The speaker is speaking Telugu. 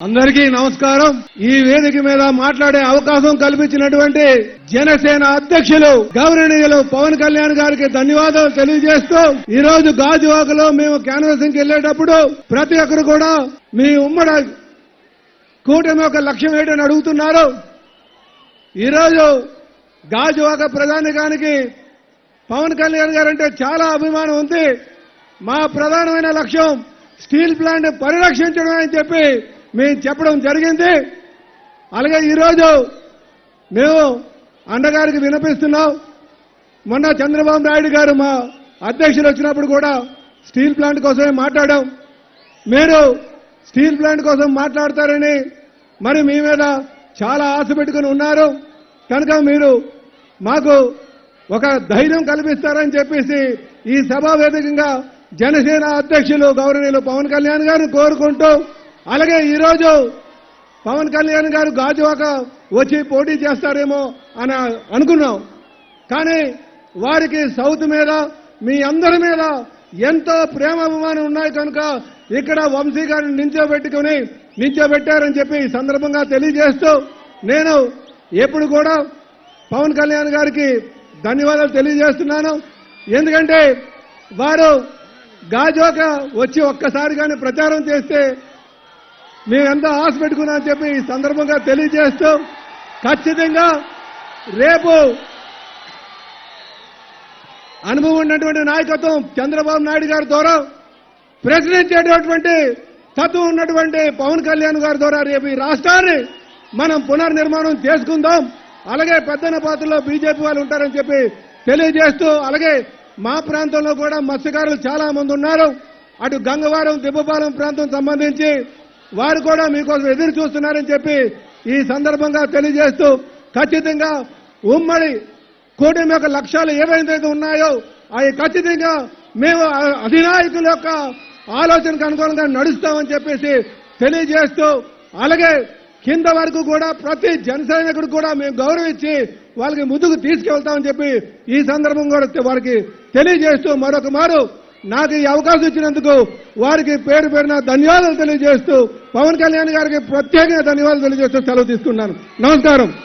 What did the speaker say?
అందరికీ నమస్కారం. ఈ వేదిక మీద మాట్లాడే అవకాశం కల్పించినటువంటి జనసేన అధ్యక్షులు గౌరవనీయులు పవన్ కళ్యాణ్ గారికి ధన్యవాదాలు తెలియజేస్తూ ఈ రోజు గాజువాకలో మేము క్యాన్వసింగ్ వెళ్ళేటప్పుడు ప్రతి ఒక్కరు కూడా మీ ఉమ్మడి కూటమి ఒక లక్ష్యం ఏంటని అడుగుతున్నారు. ఈరోజు గాజువాక ప్రధానికానికి పవన్ కళ్యాణ్ గారంటే చాలా అభిమానం ఉంది. మా ప్రధానమైన లక్ష్యం స్టీల్ ప్లాంట్ పరిరక్షించడం అని చెప్పి మేము చెప్పడం జరిగింది. అలాగే ఈరోజు మేము అన్నగారికి వినిపిస్తున్నాం. మొన్న చంద్రబాబు నాయుడు గారు మా అధ్యక్షులు వచ్చినప్పుడు కూడా స్టీల్ ప్లాంట్ కోసమే మాట్లాడాం. మీరు స్టీల్ ప్లాంట్ కోసం మాట్లాడతారని మరి మీ మీద చాలా ఆశ పెట్టుకుని ఉన్నారు. కనుక మీరు మాకు ఒక ధైర్యం కల్పిస్తారని చెప్పేసి ఈ సభా వేదికగా జనసేన అధ్యక్షులు గౌరవనీయులు పవన్ కళ్యాణ్ గారిని కోరుకుంటూ అలాగే ఈరోజు పవన్ కళ్యాణ్ గారు గాజువాక వచ్చి పోటీ చేస్తారేమో అని అనుకున్నాం. కానీ వారికి సౌత్ మీద మీ అందరి మీద ఎంతో ప్రేమ అభిమానం ఉన్నాయి కనుక ఇక్కడ వంశీ గారిని నించోబెట్టుకుని నించోబెట్టారని చెప్పి ఈ సందర్భంగా తెలియజేస్తూ నేను ఎప్పుడు కూడా పవన్ కళ్యాణ్ గారికి ధన్యవాదాలు తెలియజేస్తున్నాను. ఎందుకంటే వారు గాజోక వచ్చి ఒక్కసారి కానీ ప్రచారం చేస్తే మేమెంతో ఆశ పెట్టుకున్నామని చెప్పి ఈ సందర్భంగా తెలియజేస్తూ ఖచ్చితంగా రేపు అనుభవం ఉన్నటువంటి నాయకత్వం చంద్రబాబు నాయుడు గారి ద్వారా ప్రశ్నించేటటువంటి తత్వం ఉన్నటువంటి పవన్ కళ్యాణ్ గారి ద్వారా రేపు ఈ రాష్ట్రాన్ని మనం పునర్నిర్మాణం చేసుకుందాం. అలాగే పెద్దన పాత్రలో బీజేపీ వాళ్ళు ఉంటారని చెప్పి తెలియజేస్తూ అలాగే మా ప్రాంతంలో కూడా మత్స్యకారులు చాలా మంది ఉన్నారు. అటు గంగవరం దిబ్బపాలెం ప్రాంతం సంబంధించి వారు కూడా మీకోసం ఎదురు చూస్తున్నారని చెప్పి ఈ సందర్భంగా తెలియజేస్తూ ఖచ్చితంగా ఉమ్మడి కూటమి యొక్క లక్ష్యాలు ఏవైతే ఉన్నాయో అవి ఖచ్చితంగా మేము అధినాయకుల యొక్క ఆలోచనకు అనుగుణంగా నడుస్తామని చెప్పేసి తెలియజేస్తూ అలాగే కింద వరకు కూడా ప్రతి జనసైనికుడు కూడా మేము గౌరవించి వాళ్ళకి ముందుకు తీసుకెళ్తామని చెప్పి ఈ సందర్భం కూడా వారికి తెలియజేస్తూ మరొక మారు నాకు ఈ అవకాశం ఇచ్చినందుకు వారికి పేరు పేరున ధన్యవాదాలు తెలియజేస్తూ పవన్ కళ్యాణ్ గారికి ప్రత్యేకంగా ధన్యవాదాలు తెలియజేస్తూ సెలవు తీసుకున్నాను నమస్కారం.